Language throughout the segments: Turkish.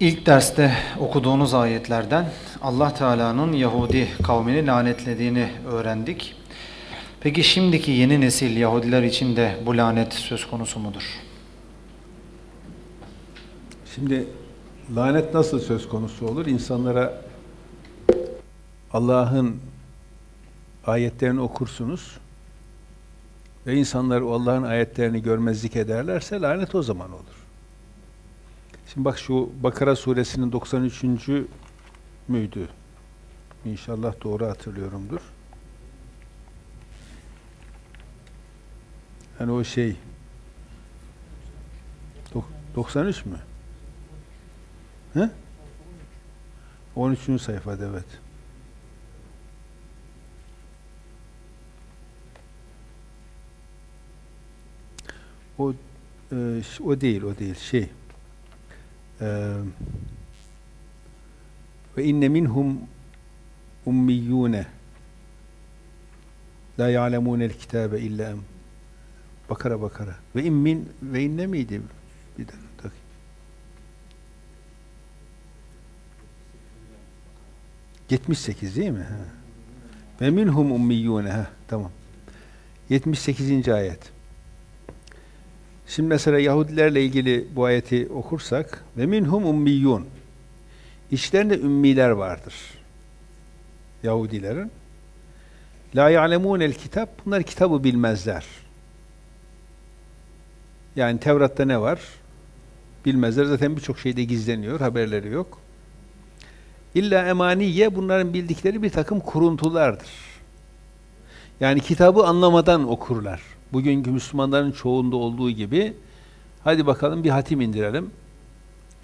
İlk derste okuduğunuz ayetlerden Allah Teala'nın Yahudi kavmini lanetlediğini öğrendik. Peki şimdiki yeni nesil Yahudiler için de bu lanet söz konusu mudur? Şimdi lanet nasıl söz konusu olur? İnsanlara Allah'ın ayetlerini okursunuz ve insanlar Allah'ın ayetlerini görmezlik ederlerse lanet o zaman olur. Şimdi bak şu Bakara suresinin 93. müydü? İnşallah doğru hatırlıyorumdur. Hani o şey 93 mü? He? 13. sayfada evet. O e, o değil, o değil. Şey. Ve inne minhum ummiyune la ya'lemûnel kitabe illa em. Bakara bakara. Ve in min ve inne miydi? Bir dakika. Yetmiş sekiz değil mi? Ve minhum ummiyyune. Ha, tamam. 78. ayet. Şimdi mesela Yahudilerle ilgili bu ayeti okursak ve minhum ummiyyun. İçlerinde ümmiler vardır. Yahudilerin. La ya'lemûnel kitap. Bunlar kitabı bilmezler. Yani Tevrat'ta ne var? Bilmezler. Zaten birçok şeyde gizleniyor. Haberleri yok. İlla emaniye bunların bildikleri bir takım kuruntulardır. Yani kitabı anlamadan okurlar. Bugünkü Müslümanların çoğunda olduğu gibi hadi bakalım bir hatim indirelim.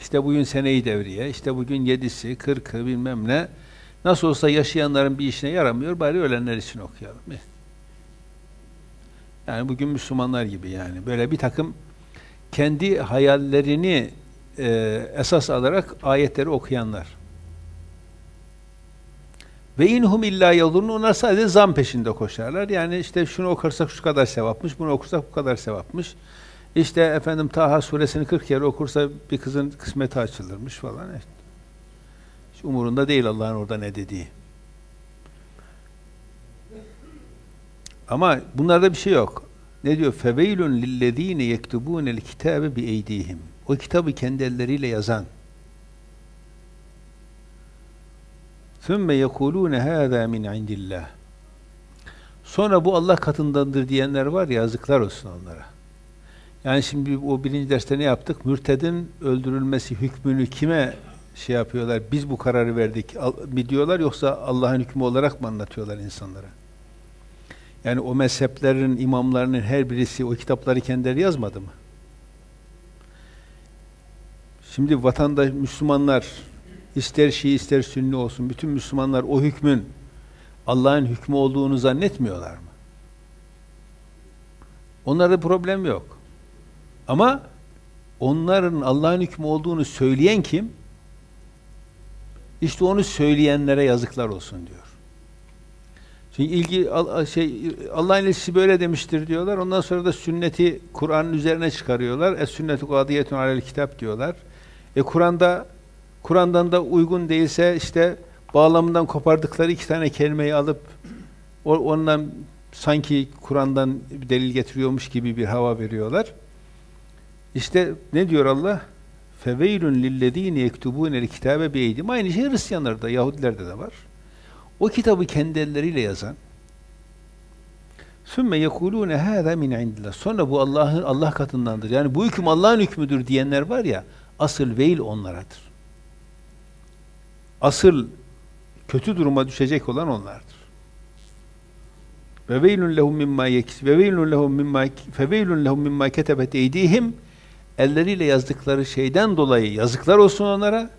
İşte bugün seneyi devriye, işte bugün yedisi, kırkı bilmem ne. Nasıl olsa yaşayanların bir işine yaramıyor, bari ölenler için okuyalım. Yani bugün Müslümanlar gibi yani. Böyle bir takım kendi hayallerini e, esas alarak ayetleri okuyanlar. Ve inhum illa yadurun onlar sadece zam peşinde koşarlar. Yani işte şunu okursak şu kadar sevapmış, bunu okursak bu kadar sevapmış. İşte efendim Taha suresini 40 kere okursa bir kızın kısmeti açılırmış falan. Hiç umurunda değil Allah'ın orada ne dediği. Ama bunlarda bir şey yok. Ne diyor? Feveylun lillezine yektubunel kitabe bi eydihim. O kitabı kendi elleriyle yazan. Sümme yekulune hâzâ min indillah. Sonra bu Allah katındandır diyenler var ya yazıklar olsun onlara. Yani şimdi o birinci derste ne yaptık? Mürtedin öldürülmesi hükmünü kime şey yapıyorlar? Biz bu kararı verdik mi diyorlar yoksa Allah'ın hükmü olarak mı anlatıyorlar insanlara? Yani o mezheplerin imamlarının her birisi o kitapları kendileri yazmadı mı? Şimdi vatandaş Müslümanlar ister Şii ister Sünni olsun bütün Müslümanlar o hükmün Allah'ın hükmü olduğunu zannetmiyorlar mı? Onlarda problem yok. Ama onların Allah'ın hükmü olduğunu söyleyen kim? İşte onu söyleyenlere yazıklar olsun diyor. Çünkü ilgi şey Allah'ın ilgisi böyle demiştir diyorlar. Ondan sonra da sünneti Kur'an'ın üzerine çıkarıyorlar. Es sünnetu kadiyetun alel kitap diyorlar. E Kur'an'da Kur'an'dan da uygun değilse işte bağlamından kopardıkları iki tane kelimeyi alıp ondan sanki Kur'an'dan delil getiriyormuş gibi bir hava veriyorlar. İşte ne diyor Allah? Feveylun lillezine yektubunel kitabe beydim. Aynı şey Hristiyanlarda, Yahudilerde de var. O kitabı kendi elleriyle yazan Sümme yekulune hâzâ min indillah. Sonra bu Allah'ın Allah katındandır. Yani bu hüküm Allah'ın hükmüdür diyenler var ya, asıl veil onlaradır. Asıl kötü duruma düşecek olan onlardır. Ve veylun lehum mimma yekis ve veylun lehum mimma feveylun lehum mimma ketebet eydihim elleriyle yazdıkları şeyden dolayı yazıklar olsun onlara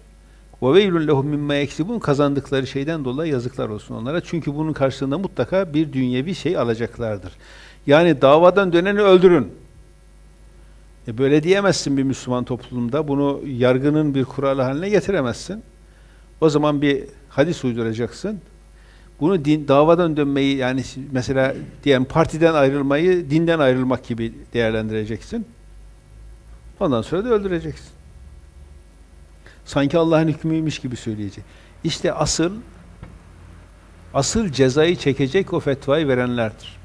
ve veylun lehum mimma yeksibun kazandıkları şeyden dolayı yazıklar olsun onlara. Çünkü bunun karşılığında mutlaka bir dünyevi şey alacaklardır. Yani davadan döneni öldürün. E böyle diyemezsin bir Müslüman toplumda. Bunu yargının bir kuralı haline getiremezsin. O zaman bir hadis uyduracaksın. Bunu din, davadan dönmeyi yani mesela diyelim partiden ayrılmayı dinden ayrılmak gibi değerlendireceksin. Ondan sonra da öldüreceksin. Sanki Allah'ın hükmüymüş gibi söyleyecek. İşte asıl asıl cezayı çekecek o fetvayı verenlerdir.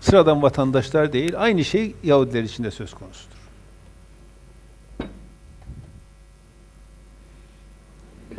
Sıradan vatandaşlar değil, aynı şey Yahudiler için de söz konusudur.